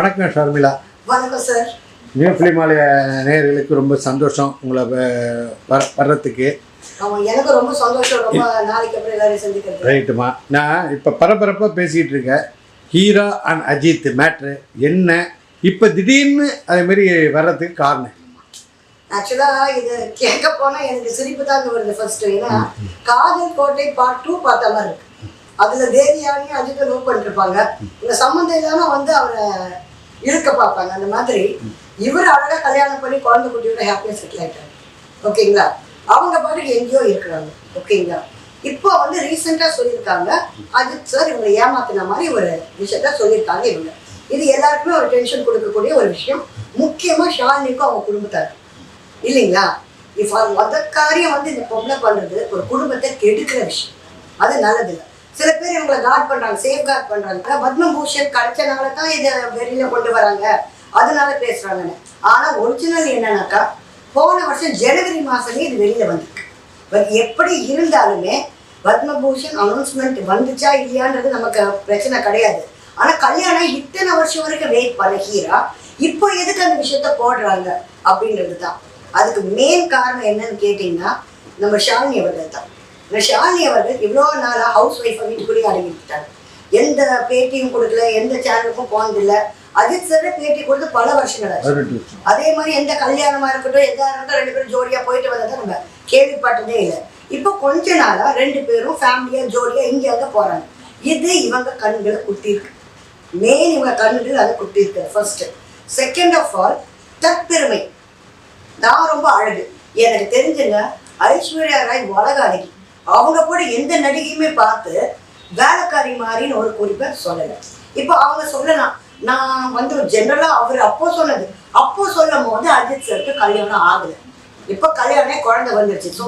வணக்கம் ஷர்மிளா. வணக்கம் sir. New ஃபிலிமாலய நேயர்களுக்கு ரொம்ப சந்தோஷம் உங்களை வர்றதுக்கு. எனக்கு ரொம்ப சந்தோஷம். ரொம்ப நாளைக்கு அப்புறம் ரைட்டுமா. நான் இப்போ பரபரப்பாக பேசிகிட்டு இருக்கேன் ஹீரா அண்ட் அஜித் மேட்ரு என்ன? இப்போ திடீர்னு அதேமாரி வர்றதுக்கு காரணம்? ஆக்சுவலாக இது கேட்க போனால் எனக்கு சிரிப்பு தாங்க வருது ஃபர்ஸ்ட் ஏன்னா காதல் கோட்டை பார்ட் டூ பார்த்த மாதிரி இருக்கு. அதில் தேவியானி அஜித்தை லவ் பண்ணிருப்பாங்க இந்த சம்மந்தம் இல்லாமல் வந்து அவரை இருக்க பார்ப்பாங்க. அந்த மாதிரி இவர் அழகாக கல்யாணம் பண்ணி குழந்தை குட்டியோட ஹாப்பியாக செட்டில் ஆகிட்டாங்க ஓகேங்களா? அவங்க பாட்டுக்கு எங்கேயோ இருக்கிறாங்க. ஓகேங்களா? இப்போ வந்து ரீசெண்டாக சொல்லியிருக்காங்க. அஜித் சார் இவங்களை ஏமாத்தின மாதிரி ஒரு விஷயத்த சொல்லியிருக்காங்க இவங்க. இது எல்லாருக்குமே ஒரு டென்ஷன் கொடுக்கக்கூடிய ஒரு விஷயம். முக்கியமாக ஷாலினிக்கும் அவங்க குடும்பத்தார். இல்லைங்களா? இப்போ அது மொத காரியம் வந்து இந்த பொம்பளை பண்ணுறது ஒரு குடும்பத்தை கெடுக்கிற விஷயம். அது நல்லதில்லை சில பேர் இவங்களை கார்ட் பண்ணுறாங்க சேஃப் கார்ட் பண்ணுறாங்க பத்மபூஷன் கிடைச்சனால தான் இதை வெளியில் கொண்டு வராங்க. அதனால பேசுகிறாங்கன்னு ஆனால் ஒரிஜினல் என்னன்னாக்கா போன வருஷம் ஜனவரி மாசமே இது வெளியில் வந்திருக்கு. பட் எப்படி இருந்தாலுமே பத்மபூஷன் அனௌன்ஸ்மெண்ட் வந்துச்சா இல்லையான்றது நமக்கு பிரச்சனை கிடையாது. ஆனால் கல்யாணம் இத்தனை வருஷம் வரைக்கும் வெயிட் பண்ண ஹீரா இப்போ எதுக்கு அந்த விஷயத்த போடுறாங்க அப்படின்றது தான் அதுக்கு மெயின் காரணம் என்னன்னு கேட்டிங்கன்னா நம்ம ஷாலினி அவர்கள் தான் இந்த ஷாலினி அவர்கள் இவ்வளோ நாளாக ஹவுஸ் ஒய்ஃபை வீட்டுக்குள்ளேயே அடங்கிட்டாங்க எந்த பேட்டியும் கொடுக்கல எந்த சேனலுக்கும் போனதில்லை அஜித் சார் பேட்டி கொடுத்து பல வருஷங்கள் ஆச்சு. அதே மாதிரி எந்த கல்யாணமா இருக்கட்டும் எதா இருக்கட்டும் ரெண்டு பேரும் ஜோடியா போயிட்டு வந்ததை நம்ம கேள்விப்பட்டதே இல்லை. இப்போ கொஞ்ச நாளா ரெண்டு பேரும் ஃபேமிலியா ஜோடியா இங்க அங்க போறாங்க. இது இவங்க கண்களை குத்திருக்கு மெயின் இவங்க கண்கள் அதை குத்திருக்கு ஃபர்ஸ்ட் செகண்ட் ஆஃப் ஆல் தற்பெருமை நான் ரொம்ப அழகு. எனக்கு தெரிஞ்சுங்க ஐஸ்வர்யா ராய் உலக அழகி அவங்க கூட எந்த நடிகையுமே பார்த்து வேலைக்காரி மாதிரின்னு ஒரு குறிப்பை சொல்லலை. இப்போ அவங்க சொல்லலாம் நான் வந்து ஜென்ரலாக அவர் அப்போ சொன்னது. அப்போ சொல்லும் போது அஜித் சருக்கு கல்யாணம் ஆகலை. இப்போ கல்யாணமே குழந்தை வந்துருச்சு. ஸோ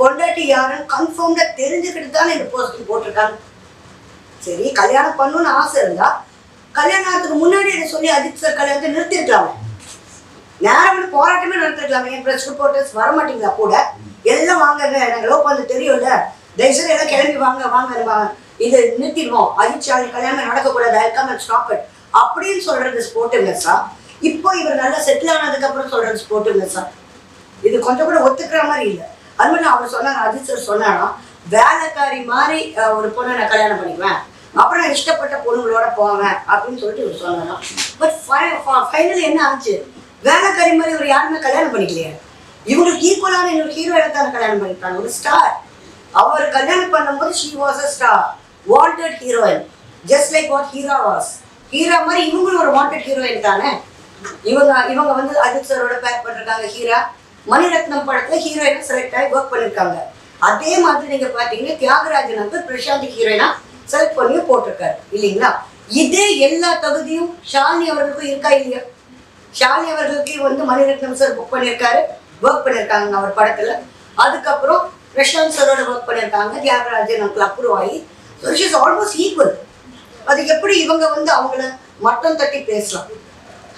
பொண்டாட்டி யாருன்னு கன்ஃபார்ம்டாக தெரிஞ்சுக்கிட்டு தானே இந்த போஸ்டிங் போட்டிருக்காங்க. சரி கல்யாணம் பண்ணணும்னு ஆசை இருந்தா கல்யாணத்துக்கு முன்னாடி இதை சொல்லி அஜித் சார் கல்யாணத்தை நிறுத்திருக்கலாமே. நேரம் போராட்டமே நடத்திருக்கலாமே. என் ப்ரெஸ் ரிப்போர்ட்டர்ஸ் வர மாட்டீங்களா கூட? எல்லாம் வாங்க எனக்கு லோ தெரியும்ல? தயவுசெய்து எல்லாம் கிளம்பி வாங்க வாங்க நம்ம இதை நிறுத்திடுவோம். அஜித் கல்யாணம் நடக்கக்கூடாது. ஐ ஸ்டாப் இட் அப்படின்னு சொல்றது ஸ்போர்ட்டுங்க சார் இப்போ இவர் நல்லா செட்டில் ஆனதுக்கு சொல்றது ஸ்போர்ட்டுங்க சார் இது கொஞ்சம் கூட ஒத்துக்கிற மாதிரி இல்லை. அது மாதிரி அவர் சொன்னார் அஜித் சார் சொன்னாரா? வேலைக்காரி மாதிரி ஒரு பொண்ணை நான் கல்யாணம் பண்ணிக்குவேன். அப்புறம் நான் இஷ்டப்பட்ட பொண்ணுங்களோட போவேன் அப்படின்னு சொல்லிட்டு இவர் சொன்னாராம் பட் ஃபைனல் என்ன ஆச்சு? வேலைக்காரி மாதிரி இவர் யாருமே கல்யாணம் பண்ணிக்கலையே. இவங்களுக்கு ஈக்குவலான இன்னொரு ஹீரோயினை தான் கல்யாணம் பண்ணிருக்காங்க ஒரு ஸ்டார் அவர் கல்யாணம் பண்ணும்போது she was a star wanted heroine just like what Heera was Heera மாதிரி இவங்களும் ஒரு வாண்டட் ஹீரோயின் தானே? இவங்க இவங்க வந்து அஜித் சாரோட பேர் பண்ணிருக்காங்க ஹீரா மணிரத்னம் படத்துல ஹீரோயினா செலக்ட் ஆகி ஒர்க் பண்ணிருக்காங்க. அதே மாதிரி நீங்க பாத்தீங்கன்னா தியாகராஜன் வந்து பிரசாந்த் ஹீரோயினா செலக்ட் பண்ணி போட்டிருக்காரு. இல்லைங்களா? இதே எல்லா தகுதியும் ஷாலினி அவர்களுக்கும் இருக்கா இல்லையா? ஷாலினி அவர்களுக்கு வந்து மணிரத்னம் சார் புக் பண்ணியிருக்காரு ஒர்க் பண்ணியிருக்காங்க அவர் படத்தில். அதுக்கப்புறம் பிரசாந்த் சரோட ஒர்க் பண்ணியிருக்காங்க. தியாகராஜன் அங்கிள் அப்ரூவ் ஆகி ஸோ இஸ் ஆல்மோஸ்ட் ஈக்குவல் அது எப்படி இவங்க வந்து அவங்கள மட்டம் தட்டி பேசலாம்?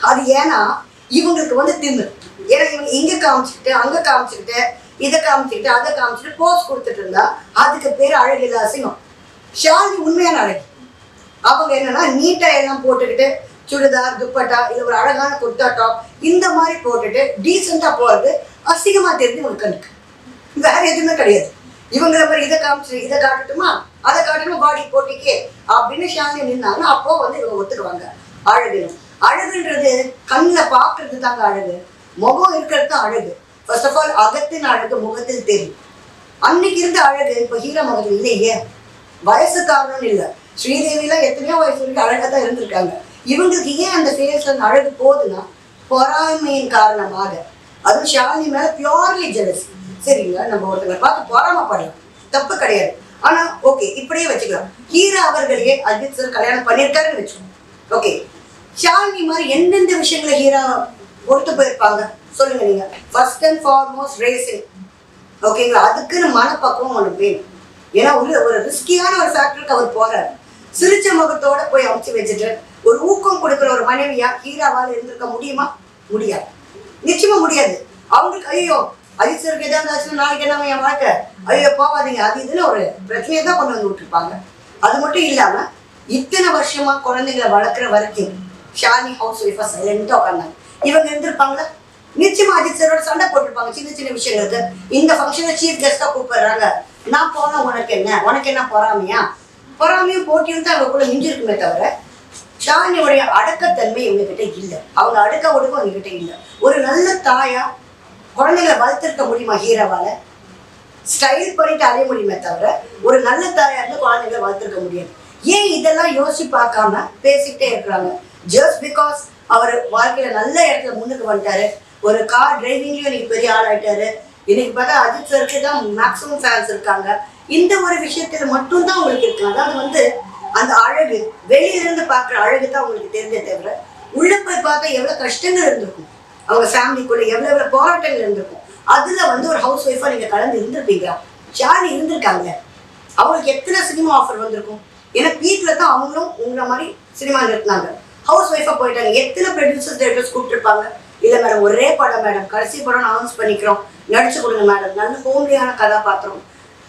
அது ஏன்னா இவங்களுக்கு வந்து திமிர். ஏன்னா இவங்க இங்கே காமிச்சுக்கிட்டு அங்கே காமிச்சுக்கிட்டு இதை காமிச்சுக்கிட்டு அதை காமிச்சுட்டு போஸ் கொடுத்துட்டு இருந்தா அதுக்கு பேர் அழகு இல்ல அசிங்கம் உண்மையான அழகி. அவங்க என்னன்னா நீட்டாக எல்லாம் போட்டுக்கிட்டு சுடிதார் துப்பட்டா இல்லை ஒரு அழகான குர்த்தா டாப் இந்த மாதிரி போட்டுட்டு டீசெண்டாக போகிறது அசிங்கமா தெரிஞ்சு உனக்கு கண்ணுக்கு. வேற எதுவுமே கிடையாது. இவங்கள மாதிரி இதை காமிச்சு இதை காட்டட்டுமா? அதை காட்டணும் பாடி போட்டிக்கே. அப்படின்னு சாந்தி நின்னாங்கன்னா அப்போ வந்து இவங்க ஒத்துக்குவாங்க. அழகுன்னு. அழகுன்றது கண்ணில் பார்க்கறது தாங்க அழகு. முகம் இருக்கிறது தான் அழகு. ஃபர்ஸ்ட் ஆஃப் ஆல் அகத்தின் அழகு முகத்தில் தெரியும். அன்னைக்கு இருந்த அழகு இப்போ ஹீரோ மகன் இல்லையே. வயசு காரணம் இல்லை. ஸ்ரீதேவிலாம் எத்தனையோ வயசு வரைக்கும் அழகாக தான் இருந்திருக்காங்க. இவங்களுக்கு ஏன் அந்த ஃபேஸ் அழகு போகுதுன்னா பொறாமையின் காரணமாக. அதுவும் ஷாலினி மேல பியூர்லி ஜெலஸ் சரிங்களா? நம்ம ஒருத்தங்களை பார்த்து பொறாமப்படலாம். தப்பு கிடையாது. ஆனா ஓகே இப்படியே வச்சுக்கலாம். ஹீரா அவர்களையே அஜித் சார் கல்யாணம் பண்ணியிருக்காருன்னு வச்சுக்கோங்க. ஓகே ஷாலினி மாதிரி எந்தெந்த விஷயங்களை ஹீரா பொறுத்து போயிருப்பாங்க? சொல்லுங்க நீங்க. ஃபர்ஸ்ட் அண்ட் ஃபார்மோஸ்ட் ரேசிங் ஓகேங்களா அதுக்குன்னு மனப்பக்குவம் ஒன்று வேணும். ஏன்னா ஒரு ஒரு ரிஸ்கியான ஒரு ஃபேக்டருக்கு அவர் போறாரு. சிரிச்ச முகத்தோட போய் அமைச்சு வச்சுட்டு ஒரு ஊக்கம் கொடுக்குற ஒரு மனைவியா ஹீராவால் இருந்திருக்க முடியுமா? முடியாது. நிச்சயமா முடியாது. அவங்களுக்கு ஐயோ அஜித் சருக்கு எதாவது நாளைக்கு என்ன என் வாழ்க்கை? ஐயோ போகாதீங்க அது இதுன்னு ஒரு பிரச்சனையை தான் கொண்டு வந்து விட்டுருப்பாங்க. அது மட்டும் இல்லாம இத்தனை வருஷமா குழந்தைங்களை வளர்க்குற வரைக்கும் ஷானி ஹவுஸ் ஒய்ஃபா சைலண்டா உட்காந்தாங்க இவங்க இருந்திருப்பாங்களா? நிச்சயமா அஜித் சண்டை போட்டிருப்பாங்க. சின்ன சின்ன விஷயங்களுக்கு. இந்த ஃபங்க்ஷனை சீஃப் கெஸ்டா கூப்பிடுறாங்க. நான் போனா உனக்கு என்ன? உனக்கு என்ன பொறாமையா? பொறாமையும் போட்டியும் தான் அவங்களுக்குள்ள மிஞ்சிருக்குமே தவிர ஷாலினியோடைய அடக்கத்தன்மை இவங்ககிட்ட இல்லை. அவங்க அடுக்க ஒடுக்கம் அவங்ககிட்ட இல்லை. ஒரு நல்ல தாயா குழந்தைகளை வளர்த்துருக்க முடியுமா ஹீரோவால? ஸ்டைல் பண்ணிட்டு அடைய முடியுமே தவிர ஒரு நல்ல தாயா இருந்து குழந்தைகளை வளர்த்துருக்க முடியாது. ஏன் இதெல்லாம் யோசிச்சு பார்க்காம பேசிக்கிட்டே இருக்கிறாங்க? ஜஸ்ட் பிகாஸ் அவர் வாழ்க்கையில நல்ல இடத்துல முன்னுக்கு வந்துட்டாரு. ஒரு கார் டிரைவிங்லயும் இன்னைக்கு பெரிய ஆள் ஆயிட்டாரு. இன்னைக்கு பார்த்தா அஜித் சருக்கு தான் மேக்ஸிமம் ஃபேன்ஸ் இருக்காங்க. இந்த ஒரு விஷயத்துல மட்டும்தான் அவங்களுக்கு இருக்காங்க. அது வந்து அந்த அழகு வெளியில இருந்து பார்க்குற அழகு தான் உங்களுக்கு தெரிஞ்சே தவிர உள்ள போய் பார்த்தா எவ்வளோ கஷ்டங்கள் இருந்திருக்கும். அவங்க ஃபேமிலிக்குள்ளே எவ்வளோ எவ்வளோ போராட்டங்கள் இருந்திருக்கும். அதில் வந்து ஒரு ஹவுஸ் ஒய்ஃபாக நீங்கள் கலந்து இருந்திருப்பீங்களா ஜாலி இருந்திருக்காங்க. அவங்களுக்கு எத்தனை சினிமா ஆஃபர் வந்திருக்கும்? ஏன்னா வீட்டில் தான் அவங்களும் உங்களை மாதிரி சினிமா நிறுத்தினாங்க ஹவுஸ் ஒய்ஃபாக போயிட்டாங்க. எத்தனை ப்ரொடியூசர்ஸ் டேரக்டர்ஸ் கூப்பிட்டுருப்பாங்க? இல்லை மேடம் ஒரே படம் மேடம் கடைசி படம் அனௌன்ஸ் பண்ணிக்கிறோம். நடிச்சு கொடுங்க மேடம் நல்ல ஹோம்லியான கதாபாத்திரம்.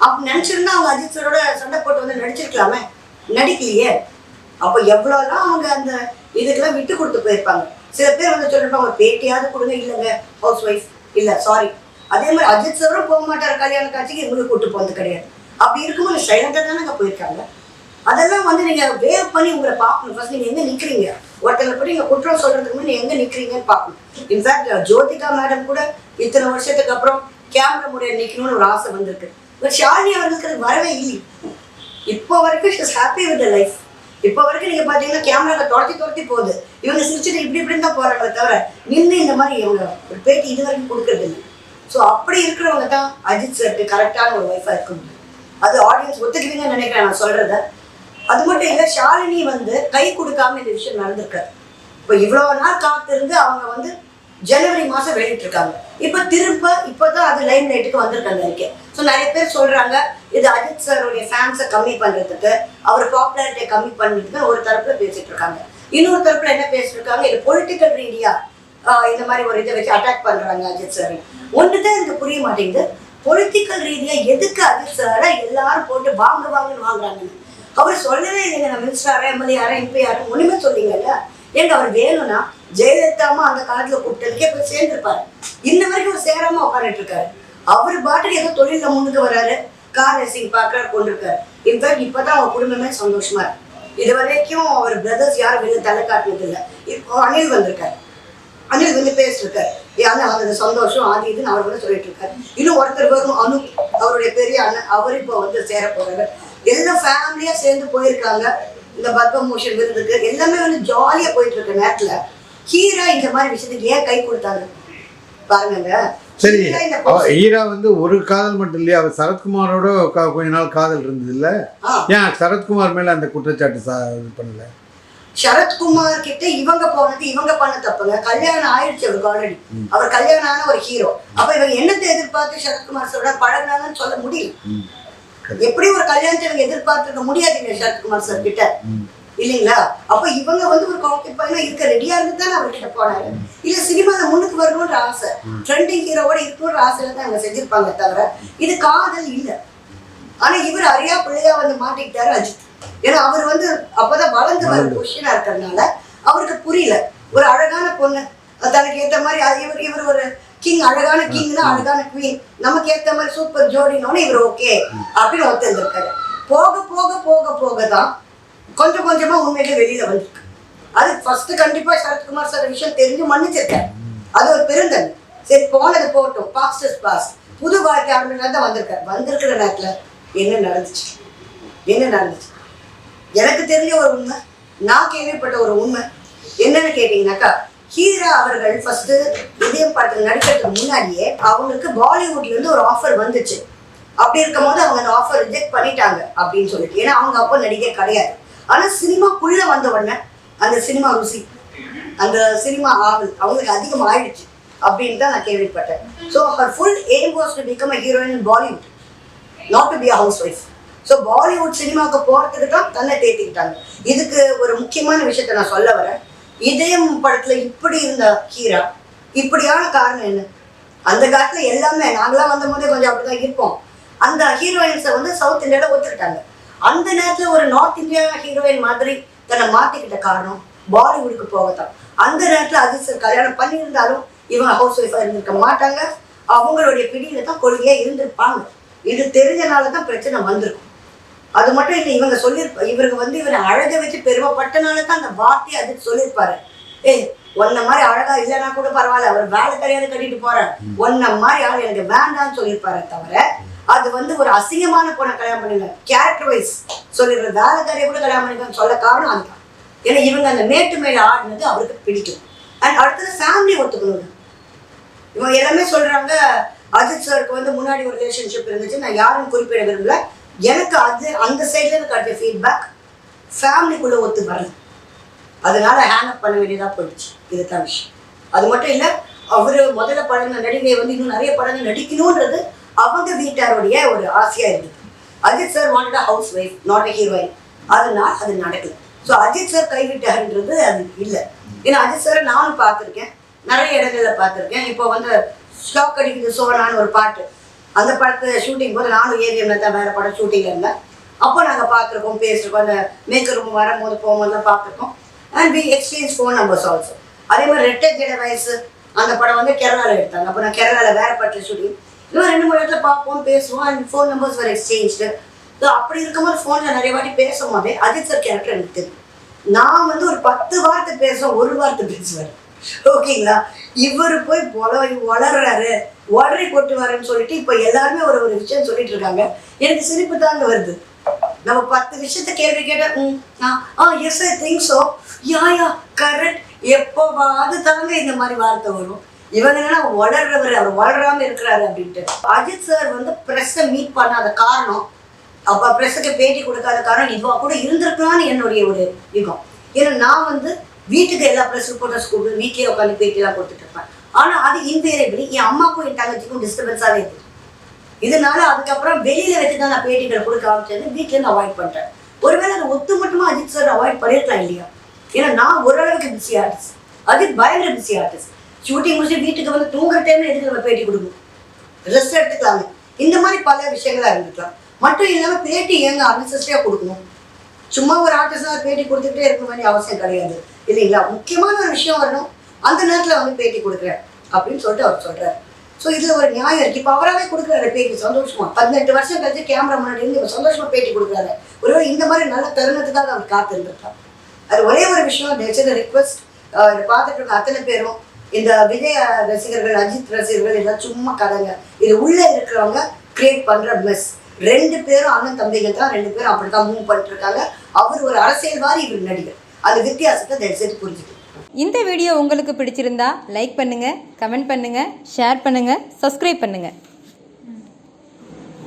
அப்படி நினச்சிருந்தா அவங்க அஜித் சரோட சண்டை போட்டு வந்து நடிச்சிருக்கலாமே? நடிக்கலையே. அப்போ எவ்வளோலாம் அவங்க அந்த இதுக்கெல்லாம் விட்டு கொடுத்து போயிருப்பாங்க. சில பேர் வந்து சொல்லிருப்பாங்க ஒரு பேட்டியாவது கொடுங்க இல்லைங்க ஹவுஸ் ஒய்ஃப் இல்லை சாரி. அதே மாதிரி அஜித் சாரும் போக மாட்டார் கல்யாண காட்சிக்கு இவங்க கூட்டு போனது கிடையாது. அப்படி இருக்கும்போது சைலண்டாக தானே போயிருக்காங்க. அதெல்லாம் வந்து நீங்க வேவ் பண்ணி உங்களை பார்க்கணும். ஃபர்ஸ்ட் நீங்க எங்க நிற்கிறீங்க ஒருத்தங்களை பற்றி நீங்க குற்றம் சொல்றதுக்கு முன்னாடி எங்கே எங்க பார்க்கணும். இன்ஃபேக்ட் ஜோதிகா மேடம் கூட இத்தனை வருஷத்துக்கு அப்புறம் கேமரா முறையை நிக்கணும்னு ஒரு ஆசை வந்திருக்கு. பட் ஷாலினி அவர்களுக்கு வரவே இல்லை. இப்போ வரைக்கும் ஷிஸ் ஹாப்பி வித் லைஃப் இப்போ வரைக்கும் நீங்கள் பார்த்தீங்கன்னா கேமராவில் துரத்தி துரத்தி போகுது. இவங்க சிரிச்சுட்டு இப்படி இப்படின்னு தான் போறாங்களே தவிர நின்று இந்த மாதிரி இவங்க ஒரு பேட்டி இது வரைக்கும் கொடுக்கறது இல்லை. ஸோ அப்படி இருக்கிறவங்க தான் அஜித் சருக்கு கரெக்டான ஒரு ஒய்ஃபாக இருக்க முடியும். அது ஆடியன்ஸ் ஒத்துக்குவீங்கன்னு நினைக்கிறேன் நான் சொல்கிறத அது மட்டும் இல்லை ஷாலினி வந்து கை கொடுக்காம இந்த விஷயம் நடந்திருக்காரு. இப்போ இவ்வளோ நாள் காத்திருந்து அவங்க வந்து ஜனவரி மாதம் வெளியிட்டிருக்காங்க இப்போ திரும்ப இப்போ தான் அது லைம் லைட்டுக்கு வந்திருக்காங்க இருக்கேன் ஸோ நிறைய பேர் சொல்கிறாங்க இது அஜித் சாருடைய ஃபேன்ஸை கம்மி பண்ணுறதுக்கு அவர் பாப்புலாரிட்டியை கம்மி பண்ணுறதுக்கு ஒரு தரப்புல பேசிட்டு இருக்காங்க இன்னொரு தரப்புல என்ன பேசிட்டு இருக்காங்க இது பொலிட்டிக்கல் ரீதியா இந்த மாதிரி ஒரு இதை வச்சு அட்டாக் பண்ணுறாங்க அஜித் சார். ஒன்று தான் எனக்கு புரிய மாட்டேங்குது. பொலிட்டிக்கல் ரீதியா எதுக்கு அஜித் சாரை எல்லாரும் போட்டு வாங்க வாங்கன்னு வாங்குறாங்கன்னு அவர் சொல்லவே இல்லைங்க நான் மினிஸ்டர் எம்எல்ஏ யாரா எம்பி யாரும் ஒண்ணுமே சொல்லிங்கல்ல? ஏங்க அவர் வேணும்னா ஜெயலலிதா அம்மா அந்த காலத்துல கூப்பிட்டதுக்கே போய் சேர்ந்துருப்பாரு. இன்ன வரைக்கும் அவர் சேராம உட்காந்துட்டு இருக்காரு. அவர் பாட்டுக்கு ஏதோ தொழில முன்னுக்கு வராரு. கார் ரேசிங் பார்க்க கொண்டிருக்காரு. இன்ஃபேக்ட் இப்பதான் அவர் குடும்பமே சந்தோஷமா இருக்கு. இது வரைக்கும் அவர் பிரதர்ஸ் யாரும் வெளியே தலை காட்டினது இல்லை இப்போ அனில் வந்திருக்காரு. அனில் வந்து பேசிருக்காரு. யாரும் அந்த சந்தோஷம் அது இதுன்னு அவர் வந்து சொல்லிட்டு இருக்காரு இன்னும் ஒருத்தர் வரும் அனு அவருடைய பெரிய அண்ணன் அவர் இப்போ வந்து சேர போறாரு. எல்லாம் ஃபேமிலியா சேர்ந்து போயிருக்காங்க. இந்த பத்மபூஷன் விருதுக்கு. எல்லாமே வந்து ஜாலியா போயிட்டு இருக்க நேரத்துல ஹீரா இந்த மாதிரி விஷயத்துக்கு ஏன் கை கொடுத்தாங்க? பாருங்க சரி ஈரா வந்து ஒரு காதல் மட்டும் இல்லையா? அவர் சரத்குமாரோட கொஞ்ச நாள் காதல் இருந்தது இல்ல ஏன் சரத்குமார் மேல அந்த குற்றச்சாட்டு இது பண்ணல? சரத்குமார் கிட்ட இவங்க போனது இவங்க பண்ண தப்புங்க. கல்யாணம் ஆயிடுச்சு அவருக்கு ஆல்ரெடி அவர் கல்யாணம் ஆன ஒரு ஹீரோ அப்ப இவங்க என்னத்தை எதிர்பார்த்து சரத்குமார் சொல்ற பழகினாங்கன்னு சொல்ல முடியும். எப்படி ஒரு கல்யாணத்தை இவங்க எதிர்பார்த்துருக்க முடியாதுங்க சரத்குமார் சார் கிட்ட. இல்லைங்களா? அப்ப இவங்க வந்து ஒரு காக்கெட் பையனா இருக்க ரெடியா இருந்து தான் அவர்கிட்ட போனாரு? இல்ல சினிமால முன்னுக்கு வரணும்ன்ற ஆசை. ட்ரெண்டிங் ஹீரோவோட இருக்கணும்ன்ற ஆசையில தான் இவங்க செஞ்சிருப்பாங்க தவிர இது காதல் இல்ல. ஆனா இவர் அறியா பிள்ளையா வந்து மாட்டிக்கிட்டாரு அஜித். ஏன்னா அவர் வந்து அப்பதான் வளர்ந்து வர கொஸ்டினா இருக்கிறதுனால அவருக்கு புரியல. ஒரு அழகான பொண்ணு. தனக்கு ஏத்த மாதிரி இவர் இவர் ஒரு கிங் அழகான கிங்னா அழகான குவீன் நமக்கு ஏத்த மாதிரி சூப்பர் ஜோடினோன்னு இவர் ஓகே அப்படின்னு ஒத்துருக்காரு போக போக போக போக தான் கொஞ்சம் கொஞ்சமா உண்மையிலே வெளியில வந்திருக்கு. அது ஃபர்ஸ்ட் கண்டிப்பா சரத்குமார் சார் விஷயம் தெரிஞ்சு மன்னிச்சிருக்காரு. அது ஒரு பெருந்தன். சரி போனது போட்டோம் பாஸ்டர்ஸ் பாஸ் புது வாழ்க்கை ஆரம்பிக்கலாம் தான் வந்திருக்காரு. வந்திருக்கிற நேரத்தில் என்ன நடந்துச்சு? என்ன நடந்துச்சு? எனக்கு தெரிஞ்ச ஒரு உண்மை நான் கேள்விப்பட்ட ஒரு உண்மை. என்னன்னு கேட்டீங்கன்னாக்கா ஹீரா அவர்கள் ஃபர்ஸ்ட் இதயம் படத்தில் நடிக்கிறதுக்கு முன்னாடியே அவங்களுக்கு பாலிவுட்ல இருந்து ஒரு ஆஃபர் வந்துச்சு. அப்படி இருக்கும்போது அவங்க அந்த ஆஃபர் ரிஜெக்ட் பண்ணிட்டாங்க அப்படின்னு சொல்லிட்டு. ஏன்னா அவங்க அப்போ நடிகை கிடையாது. ஆனா சினிமாக்குள்ள வந்த அந்த சினிமா ருசி அந்த சினிமா ஆவல் அவங்களுக்கு அதிகம் ஆயிடுச்சு அப்படின்னு தான் நான் கேள்விப்பட்டேன். So her full aim was to become a heroine in Bollywood not to be a house wife so Bollywood சினிமாவுக்கு போகிறதுக்கு தான் தன்னை தேத்திக்கிட்டாங்க. இதுக்கு ஒரு முக்கியமான விஷயத்த நான் சொல்ல வரேன். இதயம் படத்தில் இப்படி இருந்த ஹீரா இப்படியான காரணம் என்ன? அந்த காலத்தில் எல்லாமே நாங்களாம் வந்த போதே கொஞ்சம் அப்படிதான் இருப்போம். அந்த ஹீரோயின்ஸை வந்து சவுத் இந்தியாவில் ஒத்துக்கிட்டாங்க. அந்த நேரத்துல ஒரு நார்த் இந்தியா ஹீரோயின் மாதிரி தன்னை மாத்திக்கிட்ட காரணம் பாலிவுட்டுக்கு போகத்தான். அந்த நேரத்துல சார் கல்யாணம் பண்ணியிருந்தாலும் இவங்க ஹவுஸ் ஒய்ஃபாக இருந்திருக்க மாட்டாங்க. அவங்களுடைய பிடியில தான் கொள்கையா இருந்திருப்பாங்க. இது தெரிஞ்சனால தான் பிரச்சனை வந்திருக்கும். அது மட்டும் இல்லை இவங்க சொல்லியிருப்ப இவருக்கு வந்து இவரை அழக வச்சு பெருமைப்பட்டனால தான் அந்த வார்த்தையை அதுக்கு சொல்லியிருப்பாரு ஏய் உன்ன மாதிரி அழகா இல்லைன்னா கூட பரவாயில்ல அவர் வேலை கிடையாது கட்டிட்டு போறார். உன்ன மாதிரி ஆள் எனக்கு வேண்டாம்னு சொல்லியிருப்பாரு தவிர அது வந்து ஒரு அசிங்கமான பொண்ணை கல்யாணம் பண்ணிங்க கேரக்டர் வைஸ் சொல்லிடுற வேலைக்காரியை கூட கல்யாணம் பண்ணிக்கன்னு சொல்ல காரணம் அதுதான். ஏன்னா இவங்க அந்த மேட்டு மேல ஆடினது அவருக்கு பிடிக்கும். அண்ட் அடுத்தது ஃபேமிலி ஒத்துக்கணும் இவங்க எல்லாமே சொல்றாங்க அஜித் சாருக்கு வந்து முன்னாடி ஒரு ரிலேஷன்ஷிப் இருந்துச்சு. நான் யாரும் குறிப்பிட விரும்பல. எனக்கு அது அந்த சைட்ல இருந்து கிடைச்ச ஃபீட்பேக் ஃபேமிலிக்குள்ள ஒத்து வரல. அதனால ஹேங் அப் பண்ண வேண்டியதாக போயிடுச்சு. இதுதான் விஷயம். அது மட்டும் இல்லை அவர் முதல்ல படங்கள் நடிகை வந்து இன்னும் நிறைய படங்கள் நடிக்கணும்ன்றது அவங்க வீட்டாருடைய ஒரு ஆசையா இருந்தது Ajith sir wanted house wife not a heroine அதனால் அது நடக்கல. ஸோ அஜித் சார் கைவிட்டாருன்றது அது இல்லை. ஏன்னா அஜித் சாரை நானும் பார்த்துருக்கேன். நிறைய இடங்களில் பார்த்துருக்கேன். இப்போ வந்து ஸ்டாக் அடிக்குது சோனான்னு ஒரு பாட்டு. அந்த படத்தை ஷூட்டிங் போது நானும் ஏவிஎம்ல தான் வேறு படம் ஷூட்டிங் இருந்தேன். அப்போ நாங்கள் பார்த்துருக்கோம் பேசிருக்கோம். அந்த மேக்கர் ரூம் வரும்போது போகும்போது பார்த்துருக்கோம். And we exchange phone numbers also அதே மாதிரி ரெட்டை ஜெட வயசு அந்த படம் வந்து கேரளாவில் எடுத்தாங்க. அப்போ நான் கேரளாவில் வேற படத்தில் ஷூட்டிங் இன்னும் ரெண்டு மூணு இடத்துல பார்ப்போம் பேசுவோம் அண்ட் ஃபோன் நம்பர்ஸ் வேறு எக்ஸ்சேஞ்சு ஸோ அப்படி இருக்கும்போது ஃபோனில் நிறைய வாட்டி பேசும் போதே அஜித் சார் கேரக்டர் எனக்கு தெரியும். நான் வந்து ஒரு பத்து வார்த்தை பேசுவேன் ஒரு வார்த்தை பேசுவார் ஓகேங்களா இவர் போய் பொல வளர்றாரு உடறி கொட்டுவாருன்னு சொல்லிட்டு இப்போ எல்லாருமே ஒரு ஒரு விஷயம் சொல்லிட்டு இருக்காங்க. எனக்கு சிரிப்பு தாங்க வருது. நம்ம பத்து விஷயத்த கேள்வி கேட்டால் hmm ah ah yes I think so yeah yeah correct எப்போவாது தாங்க இந்த மாதிரி வார்த்தை வரும். இவனுங்கன்னா என்னன்னா வளர்றவர் அவர் வளராம இருக்கிறாரு அப்படின்ட்டு. அஜித் சார் வந்து ப்ரெஸ்ஸை மீட் பண்ணாத காரணம் அப்போ ப்ரெஸ்ஸுக்கு பேட்டி கொடுக்காத காரணம் இதுவாக கூட இருந்திருக்கலாம்னு என்னுடைய ஒரு யுகம். ஏன்னா நான் வந்து வீட்டுக்கு எல்லா ப்ரெஸ் ரிப்போர்ட்டர்ஸ் கூப்பிட்டு வீட்லயே உட்காந்து பேட்டிலாம் கொடுத்துட்டு இருப்பேன். ஆனால் அது இன்வேரபிளி என் அம்மாக்கும் என் தங்கச்சிக்கும் டிஸ்டர்பன்ஸாகவே இருக்குது இதனால அதுக்கப்புறம் வெளியில வச்சு தான் நான் பேட்டிகளை கொடுக்க ஆரம்பிச்சது. வீட்ல இருந்து அவாய்ட் பண்ணுறேன் ஒருவேளை அதை ஒத்து மட்டுமா அஜித் சார் அவாய்ட் பண்ணிருக்கலாம் இல்லையா? ஏன்னா நான் ஓரளவுக்கு பிஸி ஆர்டிஸ்ட் அஜித் பயங்கர பிஸி ஆர்டிஸ்ட் ஷூட்டிங் முடிச்சு வீட்டுக்கு வந்து தூங்குற டைம்ல எதுக்கு நம்ம பேட்டி கொடுக்கணும்? ரெஸ்ட் எடுத்துக்கலாமே. இந்த மாதிரி பல விஷயங்களா இருந்துக்கலாம். மட்டும் இல்லாமல் பேட்டி ஏங்க அன்சஸ்டியா கொடுக்கணும்? சும்மா ஒரு ஆர்டிஸ்டா பேட்டி கொடுத்துட்டே இருக்க வேண்டிய அவசியம் கிடையாது. இல்லைங்களா? முக்கியமான ஒரு விஷயம் வரணும். அந்த நேரத்துல வந்து பேட்டி கொடுக்குறேன். அப்படின்னு சொல்லிட்டு அவர் சொல்றாரு. ஸோ இதுல ஒரு நியாயம் இருக்கு. இப்போ அவராகவே கொடுக்குறாரு பேட்டி சந்தோஷமா. பதினெட்டு வருஷம் கழிச்சு கேமரா முன்னாடி இருந்து இவர் சந்தோஷமா பேட்டி கொடுக்குறாரு. ஒருவேளை இந்த மாதிரி நல்ல தருணத்துக்காக அவர் காத்திருந்திருக்கலாம். அது ஒரே ஒரு விஷயம். நேச்சர் ரிக்வஸ்ட் பார்த்துட்டு இருக்க அத்தனை பேரும் இந்த விஜய் ரசிகர்கள் அஜித் ரசிகர்கள் இதெல்லாம் சும்மா கதைங்க. இது உள்ளே இருக்கிறவங்க கிரியேட் பண்ணுற மெஸ் ரெண்டு பேரும் அண்ணன் தம்பிகள் தான் ரெண்டு பேரும் அப்படி தான் மூவ் பண்ணிட்டு இருக்காங்க அவர் ஒரு அரசியல்வாதி இவர் நடிகர். அந்த வித்தியாசத்தை தயவுசெய்து புரிஞ்சுக்கணும். இந்த வீடியோ உங்களுக்கு பிடிச்சிருந்தா லைக் பண்ணுங்கள் கமெண்ட் பண்ணுங்கள் ஷேர் பண்ணுங்கள் சப்ஸ்கிரைப் பண்ணுங்கள்